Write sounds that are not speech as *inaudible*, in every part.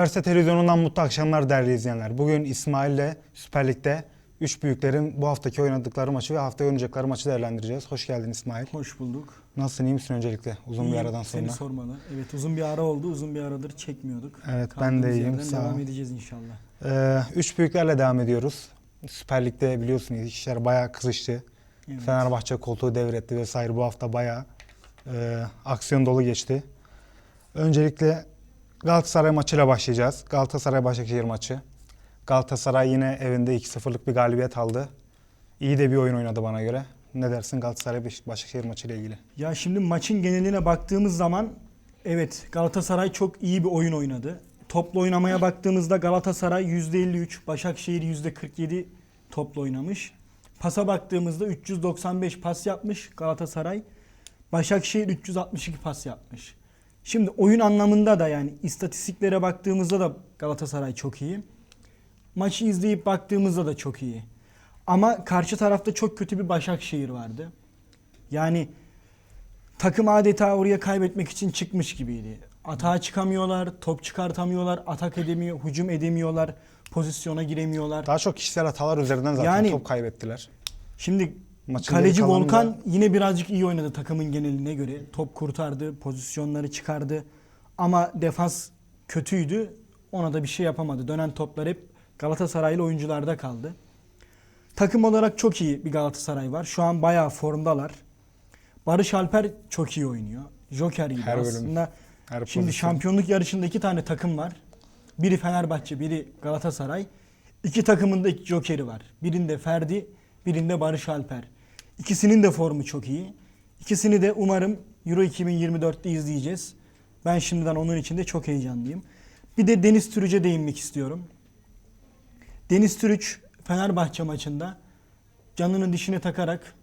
Üniversite televizyonundan mutlu akşamlar değerli izleyenler. Bugün İsmail ile Süper Lig'de 3 büyüklerin bu haftaki oynadıkları maçı ve haftaya oynayacakları maçı değerlendireceğiz. Hoş geldin İsmail. Hoş bulduk. Nasılsın iyi misin öncelikle uzun bir İyiyim, aradan sonra? Seni sormalı. Evet uzun bir ara oldu. Uzun bir aradır çekmiyorduk. Evet, ben Kaldığımız de iyiyim, sağ. Devam edeceğiz inşallah. Ee, üç büyüklerle devam ediyoruz. Süper Lig'de biliyorsunuz işler bayağı kızıştı. Evet. Fenerbahçe koltuğu devretti vesaire bu hafta bayağı e, aksiyon dolu geçti. Öncelikle Galatasaray maçıyla başlayacağız. Galatasaray Başakşehir maçı. Galatasaray yine evinde 2-0'lık bir galibiyet aldı. İyi de bir oyun oynadı bana göre. Ne dersin Galatasaray Başakşehir maçıyla ilgili? Ya şimdi maçın geneline baktığımız zaman evet Galatasaray çok iyi bir oyun oynadı. Toplu oynamaya baktığımızda Galatasaray %53, Başakşehir %47 toplu oynamış. Pasa baktığımızda 395 pas yapmış Galatasaray. Başakşehir 362 pas yapmış. Şimdi oyun anlamında da yani istatistiklere baktığımızda da Galatasaray çok iyi. Maçı izleyip baktığımızda da çok iyi. Ama karşı tarafta çok kötü bir Başakşehir vardı. Yani takım adeta oraya kaybetmek için çıkmış gibiydi. Atağa çıkamıyorlar, top çıkartamıyorlar, atak edemiyor, hücum edemiyorlar, pozisyona giremiyorlar. Daha çok kişisel hatalar üzerinden zaten Yani- top kaybettiler. Şimdi Maçın kaleci kalanında- Volkan yine birazcık iyi oynadı takımın geneline göre. Top kurtardı, pozisyonları çıkardı. Ama defans kötüydü. Ona da bir şey yapamadı. Dönen toplar hep Galatasaraylı oyuncularda kaldı. Takım olarak çok iyi bir Galatasaray var. Şu an bayağı formdalar. Barış Alper çok iyi oynuyor. Joker gibi Her bölüm, aslında. Her Şimdi pozisyon. şampiyonluk yarışında iki tane takım var. Biri Fenerbahçe, biri Galatasaray. İki takımın da iki jokeri var. Birinde Ferdi, birinde Barış Alper. İkisinin de formu çok iyi. İkisini de umarım Euro 2024'te izleyeceğiz. Ben şimdiden onun için de çok heyecanlıyım. Bir de Deniz Türüç'e değinmek istiyorum. Deniz Türüç Fenerbahçe maçında canını dişine takarak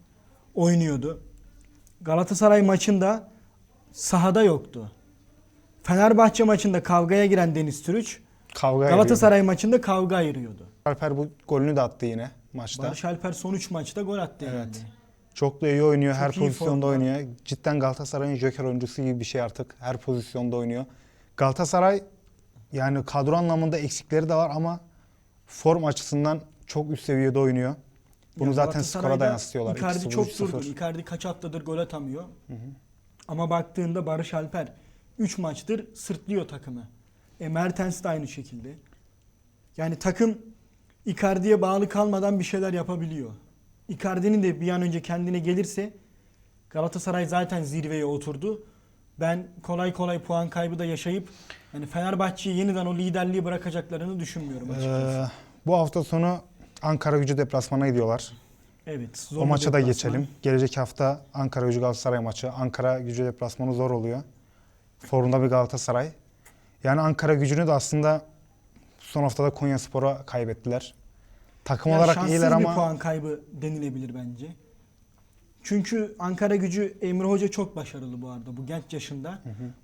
oynuyordu. Galatasaray maçında sahada yoktu. Fenerbahçe maçında kavgaya giren Deniz Türüç, Kavga Galatasaray maçında kavga ayırıyordu. Alper bu golünü de attı yine maçta. Barış Alper son 3 maçta gol attı Evet. herhalde. Çok da iyi oynuyor. Çok her iyi pozisyonda formda. oynuyor. Cidden Galatasaray'ın joker oyuncusu gibi bir şey artık. Her pozisyonda oynuyor. Galatasaray yani kadro anlamında eksikleri de var ama form açısından çok üst seviyede oynuyor. Bunu Ya zaten skora da yansıtıyorlar. Icardi 2-0, çok 3-0. durgun. Icardi kaç haftadır gol atamıyor. Ama baktığında Barış Alper 3 maçtır sırtlıyor takımı. E Mertens de aynı şekilde. Yani takım Icardi'ye bağlı kalmadan bir şeyler yapabiliyor. Icardi'nin de bir an önce kendine gelirse Galatasaray zaten zirveye oturdu. Ben kolay kolay puan kaybı da yaşayıp yani Fenerbahçe'yi yeniden o liderliği bırakacaklarını düşünmüyorum açıkçası. Ee, bu hafta sonu Ankara gücü deplasmana gidiyorlar. evet. zor O maça da deplasman. geçelim. Gelecek hafta Ankara gücü Galatasaray maçı. Ankara gücü deplasmanı zor oluyor. Formda bir Galatasaray. Yani Ankara gücünü de aslında son haftada Konya Spor'a kaybettiler. Takım Ya olarak iyiler bir ama puan kaybı denilebilir bence. Çünkü Ankara gücü Emre Hoca çok başarılı bu arada bu genç yaşında.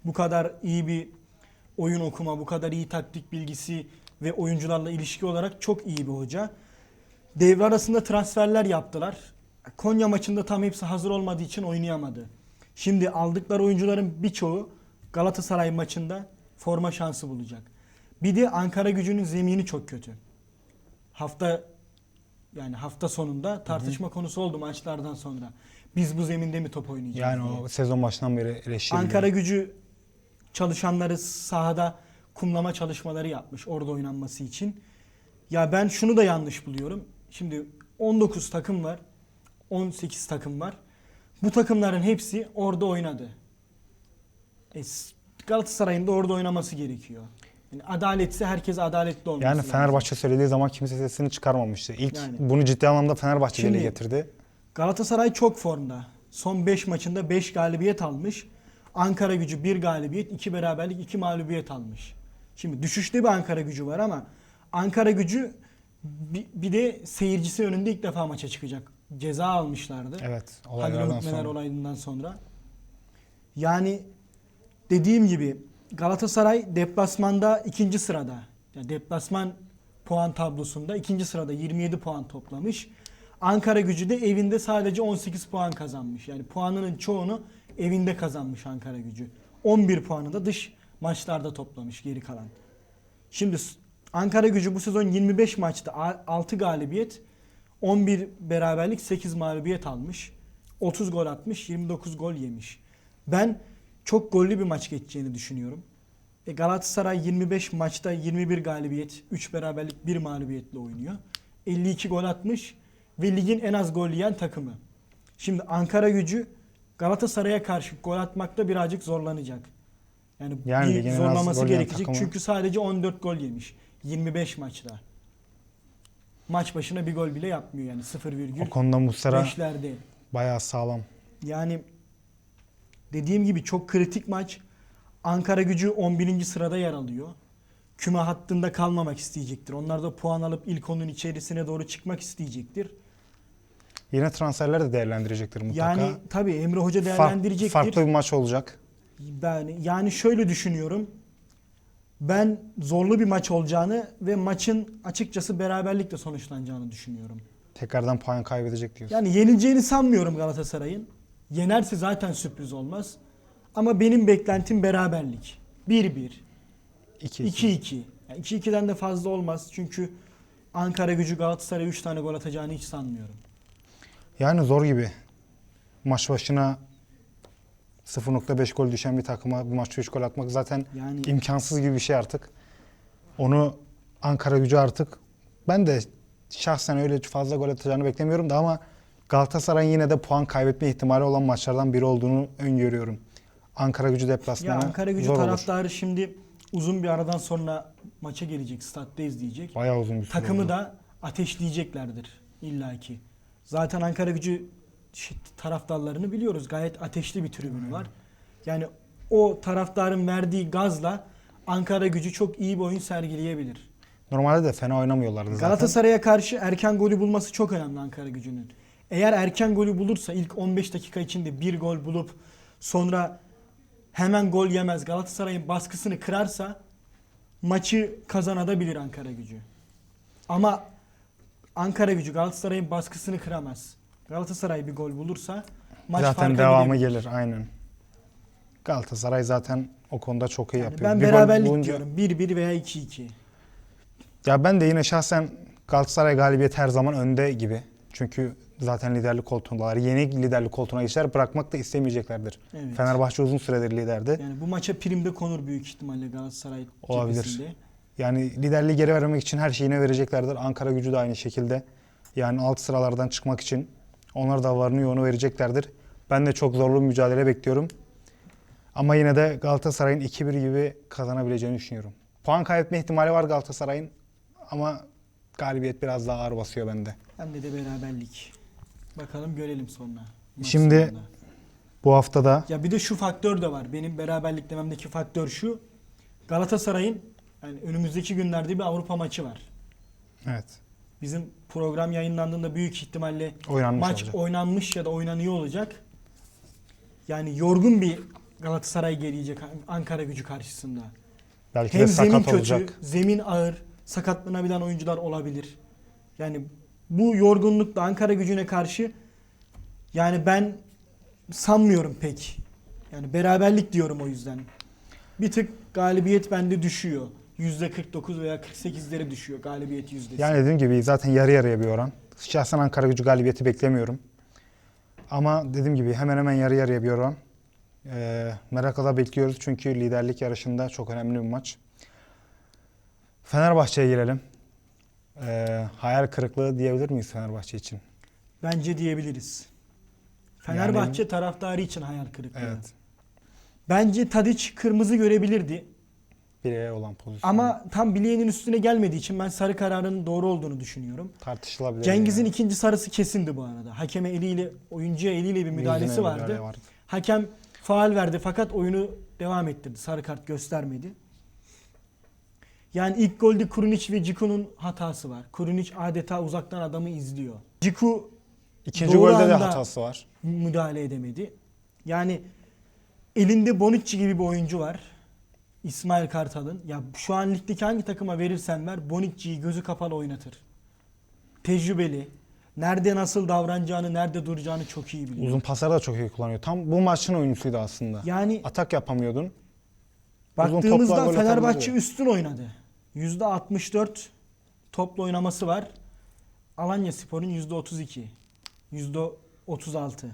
Bu kadar iyi bir oyun okuma, bu kadar iyi taktik bilgisi ve oyuncularla ilişki olarak çok iyi bir hoca. Devre arasında transferler yaptılar. Konya maçında tam hepsi hazır olmadığı için oynayamadı. Şimdi aldıkları oyuncuların birçoğu Galatasaray maçında forma şansı bulacak. Bir de Ankara gücünün zemini çok kötü. Hafta yani hafta sonunda tartışma konusu oldu maçlardan sonra. Biz bu zeminde mi top oynayacağız? yani diye. o sezon başından beri eleştiriliyor. Ankara gücü çalışanları sahada kumlama çalışmaları yapmış orada oynanması için. Ya ben şunu da yanlış buluyorum. Şimdi 19 takım var. 18 takım var. Bu takımların hepsi orada oynadı. E, Galatasaray'ın da orada oynaması gerekiyor. Yani adaletse herkes adaletli olması Yani lazım. Fenerbahçe söylediği zaman kimse sesini çıkarmamıştı. İlk Yani. bunu ciddi anlamda Fenerbahçe dile Şimdi- getirdi. Galatasaray çok formda. Son 5 maçında 5 galibiyet almış. Ankara gücü 1 galibiyet, 2 beraberlik, 2 mağlubiyet almış. Şimdi düşüşte bir Ankara gücü var ama Ankara gücü bir, bir de seyircisi önünde ilk defa maça çıkacak. Ceza almışlardı. Evet, Halil olaylardan Umut Meler sonra. olayından sonra. Yani dediğim gibi Galatasaray deplasmanda ikinci sırada. Yani deplasman puan tablosunda ikinci sırada 27 puan toplamış. Ankara gücü de evinde sadece 18 puan kazanmış. Yani puanının çoğunu evinde kazanmış Ankara gücü. 11 puanı da dış maçlarda toplamış geri kalan. Şimdi Ankara gücü bu sezon 25 maçta 6 galibiyet, 11 beraberlik, 8 mağlubiyet almış. 30 gol atmış, 29 gol yemiş. Ben çok gollü bir maç geçeceğini düşünüyorum. E Galatasaray 25 maçta 21 galibiyet, 3 beraberlik, 1 mağlubiyetle oynuyor. 52 gol atmış ve ligin en az gol yiyen takımı. Şimdi Ankara gücü Galatasaray'a karşı gol atmakta birazcık zorlanacak. Yani, Yani bir zorlaması gerekecek. takımı. Çünkü sadece 14 gol yemiş. 25 maçta. Maç başına bir gol bile yapmıyor yani 0,5'lerde. O konuda Muslera bayağı sağlam. Yani dediğim gibi çok kritik maç. Ankara gücü 11. sırada yer alıyor. Küme hattında kalmamak isteyecektir. Onlar da puan alıp ilk onun içerisine doğru çıkmak isteyecektir. Yine transferler de değerlendirecektir mutlaka. Yani tabii Emre Hoca Fark- değerlendirecektir. farklı bir maç olacak. Ben yani şöyle düşünüyorum. Ben zorlu bir maç olacağını ve maçın açıkçası beraberlikle sonuçlanacağını düşünüyorum. Tekrardan puan kaybedecek diyorsun. Yani yenileceğini sanmıyorum Galatasaray'ın. Yenerse zaten sürpriz olmaz. Ama benim beklentim beraberlik. 1-1, 2 2-2. Yani 2-2'den de fazla olmaz. Çünkü Ankara gücü Galatasaray'a 3 tane gol atacağını hiç sanmıyorum. Yani zor gibi. Maç başına 0.5 gol düşen bir takıma bir maçta 3 gol atmak zaten Yani imkansız gibi bir şey artık. Onu Ankara gücü artık ben de şahsen öyle fazla gol atacağını beklemiyorum da ama Galatasaray'ın yine de puan kaybetme ihtimali olan maçlardan biri olduğunu öngörüyorum. Ankara gücü ya deplasmanı Ankara gücü zor olur. taraftarı şimdi uzun bir aradan sonra maça gelecek, statta izleyecek. Bayağı uzun bir süre Takımı oldu. da ateşleyeceklerdir illaki. Zaten Ankara gücü şi- taraftarlarını biliyoruz. Gayet ateşli bir tribünü var. Yani o taraftarın verdiği gazla Ankara gücü çok iyi bir oyun sergileyebilir. Normalde de fena oynamıyorlardı zaten. Galatasaray'a karşı erken golü bulması çok önemli Ankara gücünün. Eğer erken golü bulursa ilk 15 dakika içinde bir gol bulup sonra hemen gol yemez Galatasaray'ın baskısını kırarsa maçı kazanabilir Ankara gücü. Ama Ankara gücü Galatasaray'ın baskısını kıramaz. Galatasaray bir gol bulursa maç zaten devamı gidebilir. gelir aynen. Galatasaray zaten o konuda çok iyi Yani yapıyor. ben Bir beraberlik bulunca- diyorum. 1-1 veya 2-2. Ya ben de yine şahsen Galatasaray galibiyet her zaman önde gibi. Çünkü zaten liderlik koltuğundalar. Yeni liderlik koltuğuna geçer bırakmak da istemeyeceklerdir. Evet. Fenerbahçe uzun süredir liderdi. Yani bu maça primde konur büyük ihtimalle Galatasaray Olabilir. cephesinde. Yani liderliği geri vermek için her şeyine vereceklerdir. Ankara gücü de aynı şekilde. Yani alt sıralardan çıkmak için onlar da varını yoğunu vereceklerdir. Ben de çok zorlu bir mücadele bekliyorum. Ama yine de Galatasaray'ın 2-1 gibi kazanabileceğini düşünüyorum. Puan kaybetme ihtimali var Galatasaray'ın ama galibiyet biraz daha ağır basıyor bende. Bende de beraberlik. Bakalım görelim sonra. Maç Şimdi- sonunda. Bu hafta da ya bir de şu faktör de var. Benim beraberlik dememdeki faktör şu. Galatasaray'ın yani önümüzdeki günlerde bir Avrupa maçı var. evet Bizim program yayınlandığında büyük ihtimalle oynanmış maç olacak. oynanmış ya da oynanıyor olacak. Yani yorgun bir Galatasaray gelecek Ankara gücü karşısında. Belki Hem de zemin sakat kötü, olacak. zemin ağır, sakatlanabilen oyuncular olabilir. Yani bu yorgunlukla Ankara gücüne karşı yani ben sanmıyorum pek. Yani beraberlik diyorum o yüzden. Bir tık galibiyet bende düşüyor. %49 veya 48'lere düşüyor galibiyet yüzdesi. Yani dediğim gibi zaten yarı yarıya bir oran. Şahsen Ankara gücü galibiyeti beklemiyorum. Ama dediğim gibi hemen hemen yarı yarıya bir oran. Ee, merakla bekliyoruz çünkü liderlik yarışında çok önemli bir maç. Fenerbahçe'ye gelelim. Ee, hayal kırıklığı diyebilir miyiz Fenerbahçe için? Bence diyebiliriz. Fenerbahçe taraftarı için hayal kırıklığı. Evet. Bence Tadiç kırmızı görebilirdi. Bireye olan pozisyon. Ama tam bileğinin üstüne gelmediği için ben sarı kararın doğru olduğunu düşünüyorum. tartışılabilir. Cengiz'in yani. ikinci sarısı kesindi bu arada. Hakeme eliyle, oyuncuya eliyle bir müdahalesi vardı. müdahale vardı. Hakem faal verdi fakat oyunu devam ettirdi. Sarı kart göstermedi. Yani ilk golde Kurunic ve Ciku'nun hatası var. Kurunic adeta uzaktan adamı izliyor. Ciku İkinci golde de hatası var. müdahale edemedi. Yani elinde Bonucci gibi bir oyuncu var. İsmail Kartal'ın. Ya şu an ligdeki hangi takıma verirsen ver Bonucci'yi gözü kapalı oynatır. Tecrübeli. Nerede nasıl davranacağını, nerede duracağını çok iyi biliyor. Uzun pasları da çok iyi kullanıyor. Tam bu maçın oyuncusuydu aslında. Yani Atak yapamıyordun. baktığımızda Fenerbahçe üstün oynadı. %64 toplu oynaması var. Alanya Spor'un %32. %36.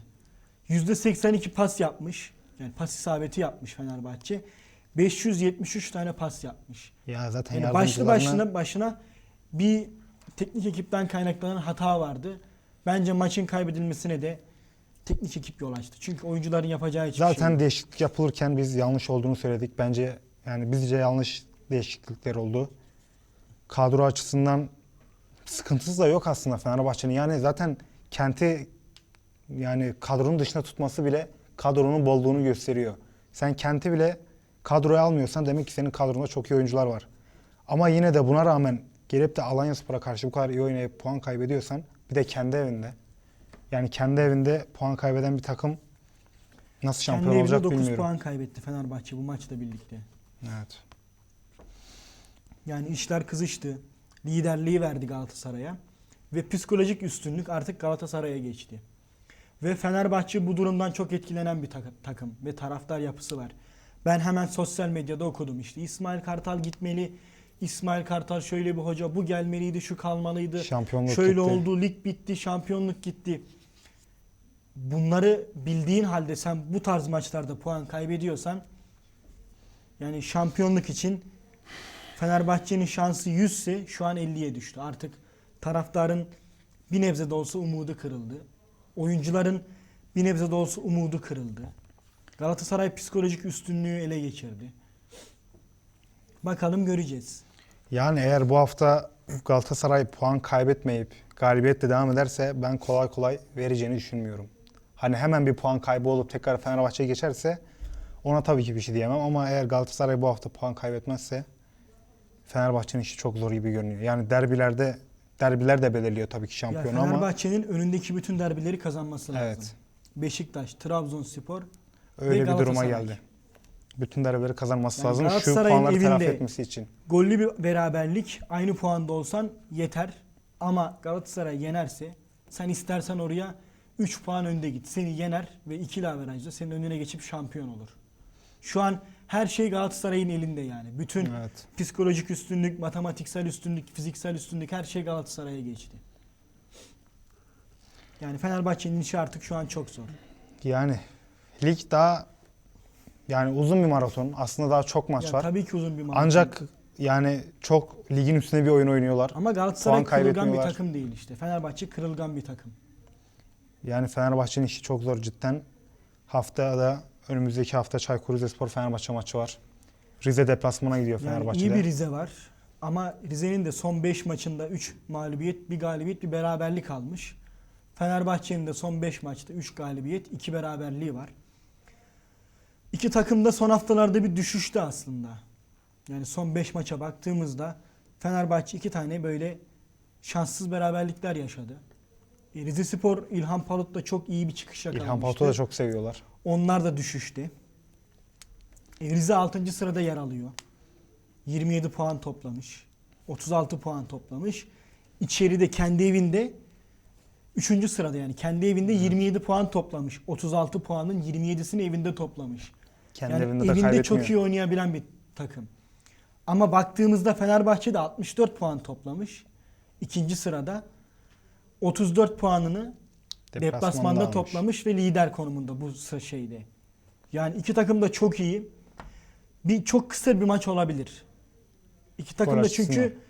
%82 pas yapmış. Yani pas isabeti yapmış Fenerbahçe. 573 tane pas yapmış. Ya zaten Yani başlı başına başına bir teknik ekipten kaynaklanan hata vardı. Bence maçın kaybedilmesine de teknik ekip yol açtı. Çünkü oyuncuların yapacağı hiçbir şey Zaten değişiklik yapılırken biz yanlış olduğunu söyledik. Bence yani bizce yanlış değişiklikler oldu. Kadro açısından sıkıntısı da yok aslında Fenerbahçe'nin. Yani zaten kenti yani kadronun dışına tutması bile kadronun bolluğunu gösteriyor. Sen kenti bile kadroya almıyorsan demek ki senin kadronda çok iyi oyuncular var. Ama yine de buna rağmen gelip de Alanyaspor'a karşı bu kadar iyi oynayıp puan kaybediyorsan bir de kendi evinde. Yani kendi evinde puan kaybeden bir takım nasıl Kendi şampiyon evinde olacak 9 bilmiyorum. puan kaybetti Fenerbahçe bu maçla birlikte. Evet. Yani işler kızıştı. Liderliği verdi Galatasaray'a. Ve psikolojik üstünlük artık Galatasaray'a geçti. Ve Fenerbahçe bu durumdan çok etkilenen bir tak- takım ve taraftar yapısı var. Ben hemen sosyal medyada okudum işte İsmail Kartal gitmeli. İsmail Kartal şöyle bir hoca bu gelmeliydi şu kalmalıydı. Şampiyonluk Şöyle gitti. oldu lig bitti şampiyonluk gitti. Bunları bildiğin halde sen bu tarz maçlarda puan kaybediyorsan yani şampiyonluk için Fenerbahçe'nin şansı 100 ise şu an 50'ye düştü. Artık taraftarın bir nebze de olsa umudu kırıldı. Oyuncuların bir nebze de olsa umudu kırıldı. Galatasaray psikolojik üstünlüğü ele geçirdi. Bakalım göreceğiz. Yani eğer bu hafta Galatasaray puan kaybetmeyip galibiyetle devam ederse ben kolay kolay vereceğini düşünmüyorum. Hani hemen bir puan kaybı olup tekrar Fenerbahçe'ye geçerse ona tabii ki bir şey diyemem ama eğer Galatasaray bu hafta puan kaybetmezse Fenerbahçe'nin işi çok zor gibi görünüyor. Yani derbilerde derbiler de belirliyor tabii ki şampiyonu ama Fenerbahçe'nin önündeki bütün derbileri kazanması lazım. Evet. Beşiktaş, Trabzonspor öyle bir duruma geldi. Bütün derbileri kazanması Yani lazım şu puanları telafi etmesi için. Gollü bir beraberlik aynı puanda olsan yeter. Ama Galatasaray yenerse sen istersen oraya 3 puan önde git. Seni yener ve 2 averajda senin önüne geçip şampiyon olur. Şu an her şey Galatasaray'ın elinde yani. Bütün Evet. psikolojik üstünlük, matematiksel üstünlük, fiziksel üstünlük her şey Galatasaray'a geçti. Yani Fenerbahçe'nin işi artık şu an çok zor. Yani lig daha yani uzun bir maraton. Aslında daha çok maç Ya var. tabii ki uzun bir maraton. Ancak yani çok ligin üstüne bir oyun oynuyorlar. ama Galatasaray puan kırılgan bir takım değil işte. Fenerbahçe kırılgan bir takım. Yani Fenerbahçe'nin işi çok zor cidden. Haftada önümüzdeki hafta Çaykur Rizespor Fenerbahçe maçı var. Rize deplasmana gidiyor Yani Fenerbahçe'de. iyi bir Rize var. Ama Rize'nin de son 5 maçında 3 mağlubiyet, bir galibiyet, bir beraberlik almış. Fenerbahçe'nin de son 5 maçta 3 galibiyet, 2 beraberliği var. İki takım da son haftalarda bir düşüştü aslında. Yani son 5 maça baktığımızda Fenerbahçe iki tane böyle şanssız beraberlikler yaşadı. E, Rize Spor İlhan Palut'ta çok iyi bir çıkış yakalamıştı. İlhan Palut'u da çok seviyorlar. Onlar da düşüşte. E, Rize 6. sırada yer alıyor. 27 puan toplamış. 36 puan toplamış. İçeride kendi evinde 3. sırada yani kendi evinde 27 puan toplamış. 36 puanın 27'sini evinde toplamış. Kendi yani evinde de evinde çok iyi oynayabilen bir takım. Ama baktığımızda Fenerbahçe de 64 puan toplamış. İkinci sırada 34 puanını deplasmanda almış. toplamış ve lider konumunda bu şeyde. Yani iki takım da çok iyi. Bir çok kısa bir maç olabilir. İki takım da çünkü açısından.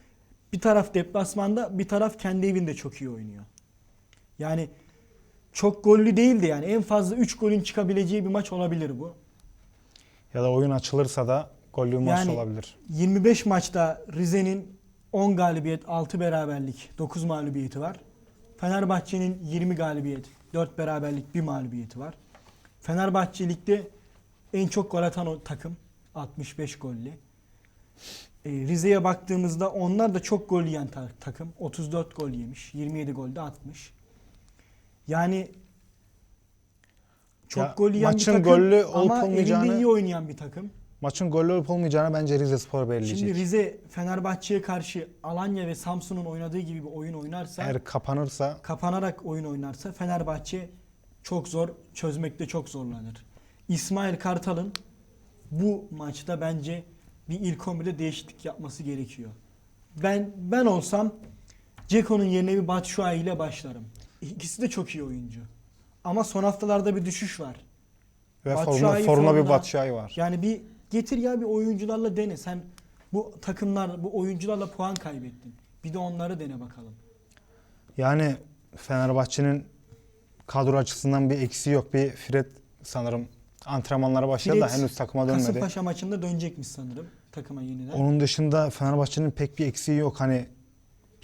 bir taraf deplasmanda, bir taraf kendi evinde çok iyi oynuyor. Yani çok gollü değildi yani. En fazla 3 golün çıkabileceği bir maç olabilir bu. Ya da oyun açılırsa da gollü bir maç Yani- olabilir. 25 maçta Rize'nin 10 galibiyet, 6 beraberlik, 9 mağlubiyeti var. Fenerbahçe'nin 20 galibiyet, 4 beraberlik, 1 mağlubiyeti var. Fenerbahçe ligde en çok gol atan o takım. 65 golle. E, Rize'ye baktığımızda onlar da çok gol yiyen ta- takım. 34 gol yemiş. 27 golde atmış. Yani çok Ya, gol yiyen maçın bir takım gollü olup ama olmayacağını- evinde iyi oynayan bir takım. Maçın gollü olup olmayacağını bence Rizespor belirleyecek. Şimdi Rize Fenerbahçe'ye karşı Alanya ve Samsun'un oynadığı gibi bir oyun oynarsa, Eğer kapanırsa kapanarak oyun oynarsa Fenerbahçe çok zor, çözmekte çok zorlanır. İsmail Kartal'ın bu maçta bence bir ilk 11'de değişiklik yapması gerekiyor. Ben ben olsam Ceko'nun yerine bir Batshuayi ile başlarım. İkisi de çok iyi oyuncu. Ama son haftalarda bir düşüş var. Ve formda, formda bir. Batshuayi var. Yani bir getir ya bir oyuncularla dene. Sen bu takımlar, bu oyuncularla puan kaybettin. Bir de onları dene bakalım. Yani Fenerbahçe'nin kadro açısından bir eksiği yok. Bir Fred sanırım antrenmanlara başladı da Fred, henüz takıma dönmedi. Kasımpaşa maçında dönecekmiş sanırım takıma yeniden. Onun dışında Fenerbahçe'nin pek bir eksiği yok. Hani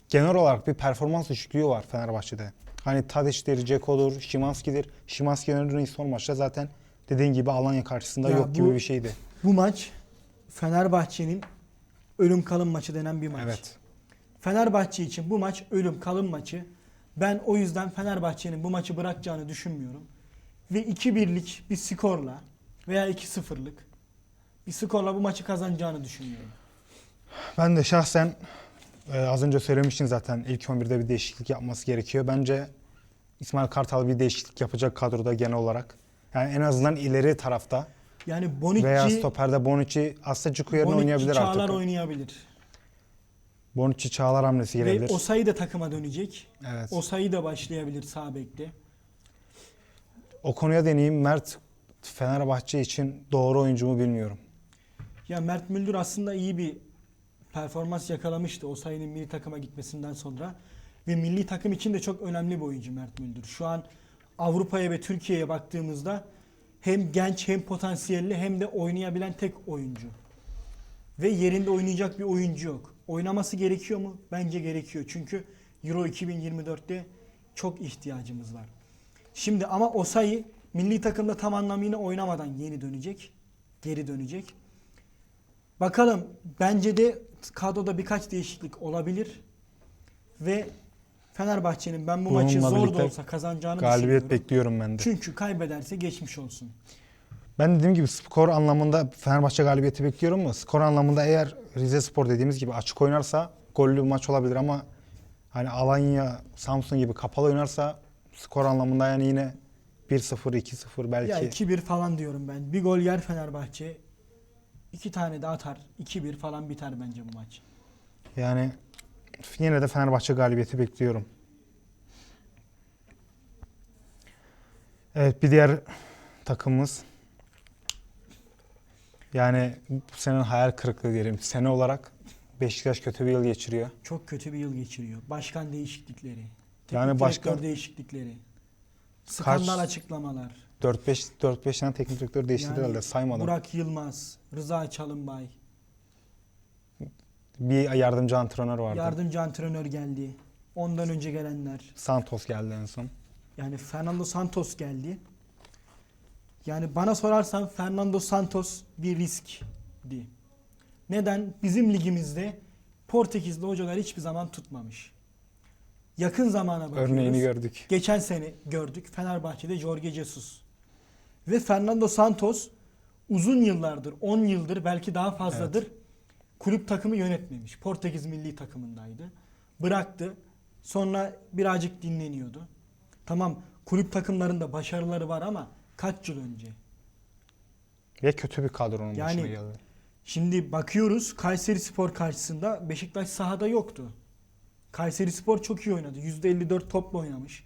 genel olarak bir performans düşüklüğü var Fenerbahçe'de. Hani Tadic'dir, Ceko'dur, Şimanski'dir. Şimanski örneğin son maçta zaten dediğin gibi Alanya karşısında Ya yok bu- gibi bir şeydi. Bu maç Fenerbahçe'nin ölüm kalım maçı denen bir maç. Evet. Fenerbahçe için bu maç ölüm kalım maçı. Ben o yüzden Fenerbahçe'nin bu maçı bırakacağını düşünmüyorum. Ve 2-1'lik bir skorla veya 2-0'lık bir skorla bu maçı kazanacağını düşünüyorum. Ben de şahsen e, az önce söylemiştim zaten ilk 11'de bir değişiklik yapması gerekiyor. Bence İsmail Kartal bir değişiklik yapacak kadroda genel olarak. Yani en azından ileri tarafta Yani Bonucci, veya stoperde Bonucci aslında Ciku yerine Bonucci oynayabilir Çağlar artık. oynayabilir. Bonucci Çağlar hamlesi gelebilir. Ve Osayi da takıma dönecek. evet. Osayi da başlayabilir sağ bekte. O konuya deneyeyim. Mert Fenerbahçe için doğru oyuncu mu bilmiyorum. Ya Mert Müldür aslında iyi bir performans yakalamıştı Osayi'nin milli takıma gitmesinden sonra. Ve milli takım için de çok önemli bir oyuncu Mert Müldür. Şu an Avrupa'ya ve Türkiye'ye baktığımızda hem genç hem potansiyelli hem de oynayabilen tek oyuncu. Ve yerinde oynayacak bir oyuncu yok. Oynaması gerekiyor mu? Bence gerekiyor. Çünkü Euro 2024'te çok ihtiyacımız var. Şimdi ama Osayi milli takımda tam anlamıyla oynamadan yeni dönecek. Geri dönecek. Bakalım bence de kadroda birkaç değişiklik olabilir. Ve Fenerbahçe'nin ben bu Bununla maçı zor da olsa kazanacağını Galibiyet düşünüyorum. bekliyorum ben de. Çünkü kaybederse geçmiş olsun. Ben dediğim gibi skor anlamında Fenerbahçe galibiyeti bekliyorum mu? Skor anlamında eğer Rize Spor dediğimiz gibi açık oynarsa gollü bir maç olabilir ama hani Alanya, Samsun gibi kapalı oynarsa skor anlamında yani yine 1-0, 2-0 belki. Ya 2-1 falan diyorum ben. Bir gol yer Fenerbahçe. iki tane de atar. 2-1 falan biter bence bu maç. Yani yine de Fenerbahçe galibiyeti bekliyorum. Evet bir diğer takımımız yani bu senin hayal kırıklığı diyelim. Sene olarak Beşiktaş kötü bir yıl geçiriyor. Çok kötü bir yıl geçiriyor. Başkan değişiklikleri. Yani teknik başkan- direktör değişiklikleri. Skandal açıklamalar. 4-5 4-5 tane teknik direktör değiştirdi Yani herhalde saymadım. Burak Yılmaz, Rıza Çalınbay, Bir yardımcı antrenör vardı. yardımcı antrenör geldi. Ondan önce gelenler. Santos geldi en son. Yani Fernando Santos geldi. Yani bana sorarsan Fernando Santos bir riskti. Neden? Bizim ligimizde Portekizli hocalar hiçbir zaman tutmamış. Yakın zamana bakıyoruz. Örneğini gördük. Geçen sene gördük Fenerbahçe'de Jorge Jesus. Ve Fernando Santos uzun yıllardır, 10 yıldır belki daha fazladır kulüp takımı yönetmemiş. Portekiz milli takımındaydı. Bıraktı. Sonra birazcık dinleniyordu. Tamam kulüp takımlarında başarıları var ama kaç yıl önce? Ve kötü bir kadronun Yani- başına geldi. Şimdi bakıyoruz Kayseri Spor karşısında Beşiktaş sahada yoktu. Kayseri Spor çok iyi oynadı. %54 topla oynamış.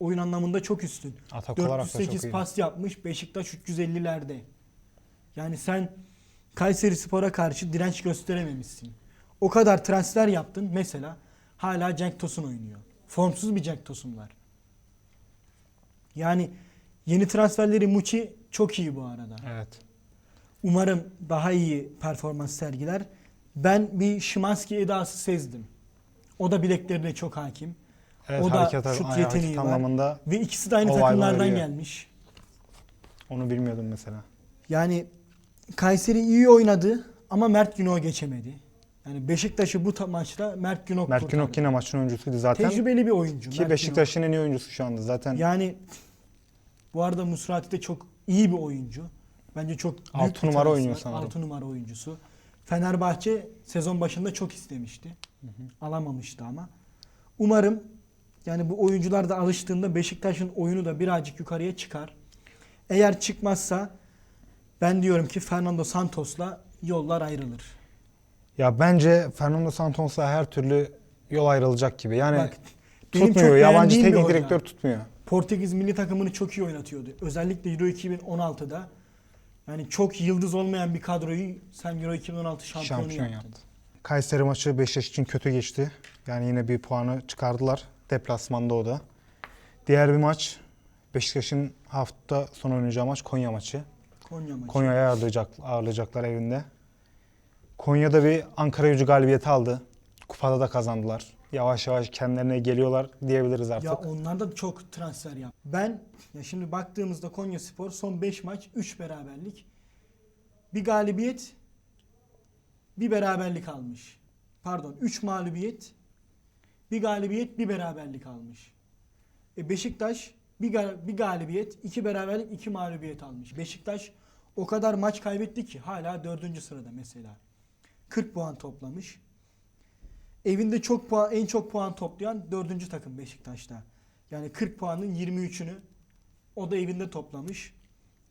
Oyun anlamında çok üstün. Atak olarak da çok 408 iyi. pas yapmış. Beşiktaş 350'lerde. Yani sen Kayseri Spor'a karşı direnç gösterememişsin. O kadar transfer yaptın. Mesela hala Cenk Tosun oynuyor. Formsuz bir Cenk Tosun var. Yani yeni transferleri Muçi çok iyi bu arada. Evet. Umarım daha iyi performans sergiler. Ben bir Şimanski edası sezdim. O da bileklerine çok hakim. Evet O da hareket, şut yeteneği var. anlamında Ve ikisi de aynı takımlardan gelmiş. onu bilmiyordum mesela. Yani Kayseri iyi oynadı ama Mert Günok'u geçemedi. Yani Beşiktaş'ı bu ta- maçta Mert Günok Mert. Günok yine maçın oyuncusuydu zaten. Tecrübeli bir oyuncu. Ki Mert Beşiktaş'ın en iyi oyuncusu şu anda zaten. Günok. Yani bu arada Musrati de çok iyi bir oyuncu. Bence çok büyük Altı bir numara talası oynuyor sanırım. Altı numara oyuncusu. Fenerbahçe sezon başında çok istemişti. Alamamıştı ama. Umarım yani bu oyuncular da alıştığında Beşiktaş'ın oyunu da birazcık yukarıya çıkar. Eğer çıkmazsa ben diyorum ki Fernando Santos'la yollar ayrılır. Ya bence Fernando Santos'la her türlü yol ayrılacak gibi. Yani Bak benim çok tutmuyor. Yabancı beğendiğim bir teknik direktör tutmuyor. Portekiz milli takımını çok iyi oynatıyordu. Özellikle Euro 2016'da. Yani çok yıldız olmayan bir kadroyu sen Euro 2016 şampiyonu Şampiyon yaptın. yaptı. Kayseri maçı Beşiktaş için kötü geçti. Yani yine bir puanı çıkardılar. Deplasmanda o da. Diğer bir maç Beşiktaş'ın hafta sonu oynayacağı maç Konya maçı. Konya maçı. Konya'ya ağırlayacak, ağırlayacaklar evinde. Konya'da bir Ankara gücü galibiyeti aldı. Kupada da kazandılar. Yavaş yavaş kendilerine geliyorlar diyebiliriz artık. Ya onlar da çok transfer yap. Ben ya şimdi baktığımızda Konya Spor son 5 maç 3 beraberlik. Bir galibiyet bir beraberlik almış. Pardon 3 mağlubiyet bir galibiyet bir beraberlik almış. E Beşiktaş bir, ga- bir galibiyet, iki beraberlik, iki mağlubiyet almış. Beşiktaş o kadar maç kaybetti ki hala dördüncü sırada mesela. 40 puan toplamış. Evinde çok puan, en çok puan toplayan dördüncü takım Beşiktaş'ta. Yani 40 puanın 23'ünü o da evinde toplamış.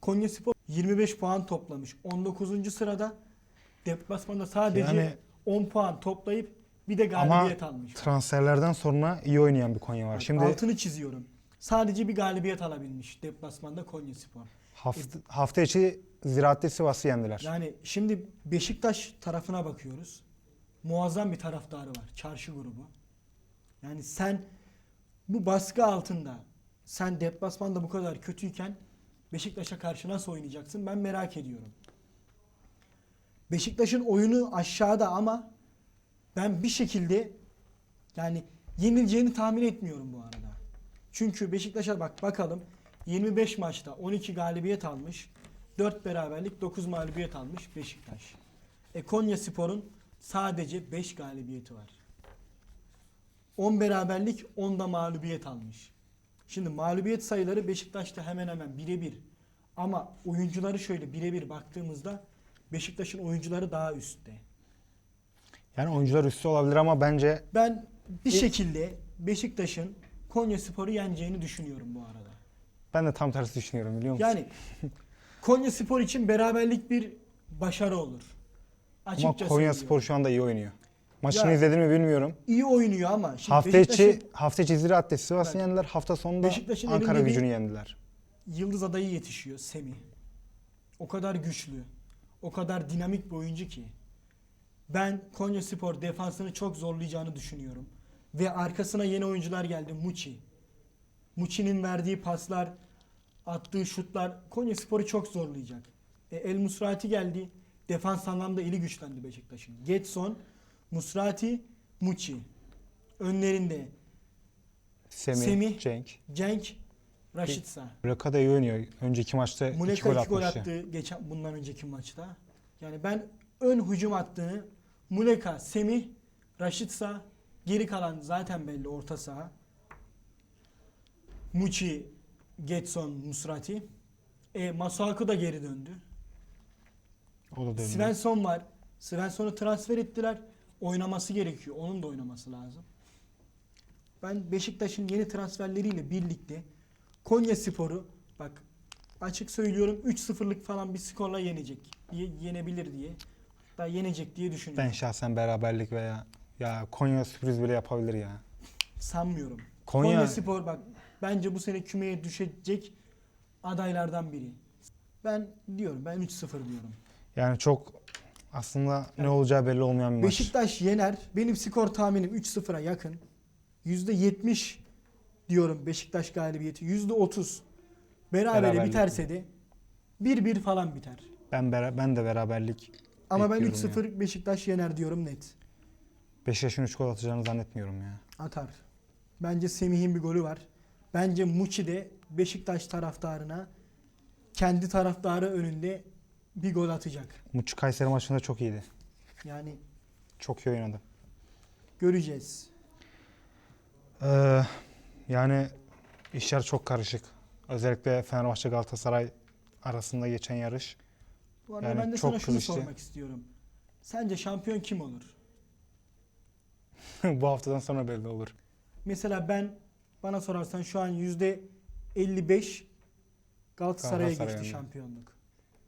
Konya Spor 25 puan toplamış. 19. sırada deplasmanda sadece Yani- 10 puan toplayıp bir de Ama galibiyet almış. transferlerden sonra iyi oynayan bir Konya var. Şimdi altını çiziyorum. Sadece bir galibiyet alabilmiş deplasmanda Konya Spor. hafta, hafta içi Ziraat'te Sivas'ı yendiler. Yani şimdi Beşiktaş tarafına bakıyoruz. Muazzam bir taraftarı var. Çarşı grubu. Yani sen bu baskı altında sen deplasmanda bu kadar kötüyken Beşiktaş'a karşı nasıl oynayacaksın ben merak ediyorum. Beşiktaş'ın oyunu aşağıda ama ben bir şekilde yani yenileceğini tahmin etmiyorum bu arada. Çünkü Beşiktaş'a bak bakalım 25 maçta 12 galibiyet almış. 4 beraberlik 9 mağlubiyet almış Beşiktaş. E Konya Spor'un sadece 5 galibiyeti var. 10 beraberlik 10 da mağlubiyet almış. Şimdi mağlubiyet sayıları Beşiktaş'ta hemen hemen birebir. Ama oyuncuları şöyle birebir baktığımızda Beşiktaş'ın oyuncuları daha üstte. Yani oyuncular üstü olabilir ama bence Ben bir şekilde Beşiktaş'ın Konya Spor'u yeneceğini düşünüyorum bu arada. ben de tam tersi düşünüyorum biliyor musun? Yani *laughs* Konya Spor için beraberlik bir başarı olur. ama Açıkça Konya söylüyorum. Spor şu anda iyi oynuyor. Maçını Ya- izledin mi bilmiyorum. iyi oynuyor ama şimdi Hafta Beşiktaş'ın içi hafta içi Ziraat'te Sivas'ı yendiler. Hafta sonunda Beşiktaş'ın Ankara elinde bir- gücünü yendiler. yıldız adayı yetişiyor Semih. O kadar güçlü, o kadar dinamik bir oyuncu ki. Ben Konya Spor defansını çok zorlayacağını düşünüyorum. Ve arkasına yeni oyuncular geldi. Muçi. Muçi'nin verdiği paslar, attığı şutlar Konya Spor'u çok zorlayacak. E, El Musrati geldi. Defans anlamda eli güçlendi Beşiktaş'ın. Getson, Musrati, Muçi. Önlerinde Semih, Semih. Cenk. Cenk, Raşitsa. Muleka da iyi oynuyor. Önceki maçta iki Muleka gol iki gol attı geçen bundan önceki maçta. Yani ben ön hücum attığını Muleka, Semih, Raşitsa geri kalan zaten belli orta saha. Muçi, Getson, Musrati. E, Masuaku da geri döndü. O da döndü. Svensson var. Svensson'u transfer ettiler. Oynaması gerekiyor. Onun da oynaması lazım. Ben Beşiktaş'ın yeni transferleriyle birlikte Konya Spor'u bak açık söylüyorum 3-0'lık falan bir skorla yenecek. Ye- yenebilir diye. Hatta yenecek diye düşünüyorum. Ben şahsen beraberlik veya ya Konya sürpriz bile yapabilir ya. Sanmıyorum. Konya, Konya Spor bak bence bu sene kümeye düşecek adaylardan biri. Ben diyorum ben 3-0 diyorum. yani çok aslında ne olacağı belli olmayan bir maç. Beşiktaş yener. Benim skor tahminim 3-0'a yakın. %70 diyorum Beşiktaş galibiyeti. %30 berabere Beraberlik. biterse de 1-1 falan biter. Ben bera- ben de beraberlik Ama ben Bekliyorum 3-0 Beşiktaş yener diyorum net. Beşiktaş'ın 3 gol atacağını zannetmiyorum ya. Atar. Bence Semih'in bir golü var. Bence Muçi de Beşiktaş taraftarına kendi taraftarı önünde bir gol atacak. Muçi Kayseri maçında çok iyiydi. Yani Çok iyi oynadı. göreceğiz. Ee, yani işler çok karışık. Özellikle Fenerbahçe Galatasaray arasında geçen yarış. Bu arada Yani ben de çok sana şunu kılıçlı. sormak istiyorum. Sence şampiyon kim olur? *laughs* Bu haftadan sonra belli olur. Mesela ben bana sorarsan şu an yüzde 55 Galatasaray'a Galatasaray geçti şampiyonluk.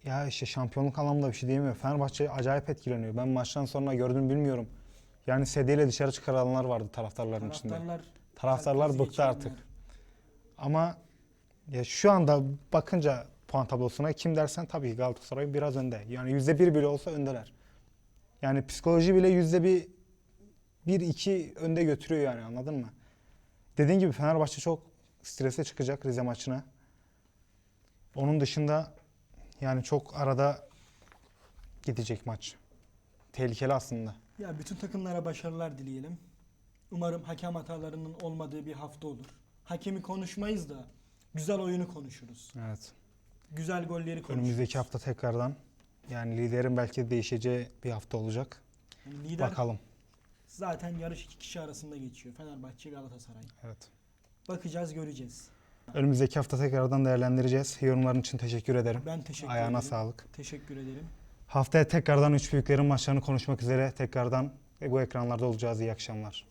Ya işte şampiyonluk anlamında bir şey diyemiyorum. Fenerbahçe acayip etkileniyor. Ben maçtan sonra gördüm bilmiyorum. Yani sedyeyle dışarı çıkaranlar vardı taraftarların içinde. Taraftarlar bıktı geçirenler. artık. Ama ya şu anda bakınca puan tablosuna kim dersen tabii ki Galatasaray biraz önde. Yani yüzde bir bile olsa öndeler. Yani psikoloji bile yüzde bir, bir iki önde götürüyor yani anladın mı? Dediğin gibi Fenerbahçe çok strese çıkacak Rize maçına. Onun dışında yani çok arada gidecek maç. Tehlikeli aslında. Ya bütün takımlara başarılar dileyelim. Umarım hakem hatalarının olmadığı bir hafta olur. Hakemi konuşmayız da güzel oyunu konuşuruz. Evet. Güzel golleri konuşuruz. Önümüzdeki hafta tekrardan yani liderin belki değişeceği bir hafta olacak. Yani lider Bakalım. Zaten yarış iki kişi arasında geçiyor. Fenerbahçe Galatasaray. Evet. Bakacağız göreceğiz. Önümüzdeki hafta tekrardan değerlendireceğiz. Yorumların için teşekkür ederim. Ben teşekkür Ayağına ederim. sağlık. Teşekkür ederim. Haftaya tekrardan üç büyüklerin maçlarını konuşmak üzere tekrardan bu ekranlarda olacağız. İyi akşamlar.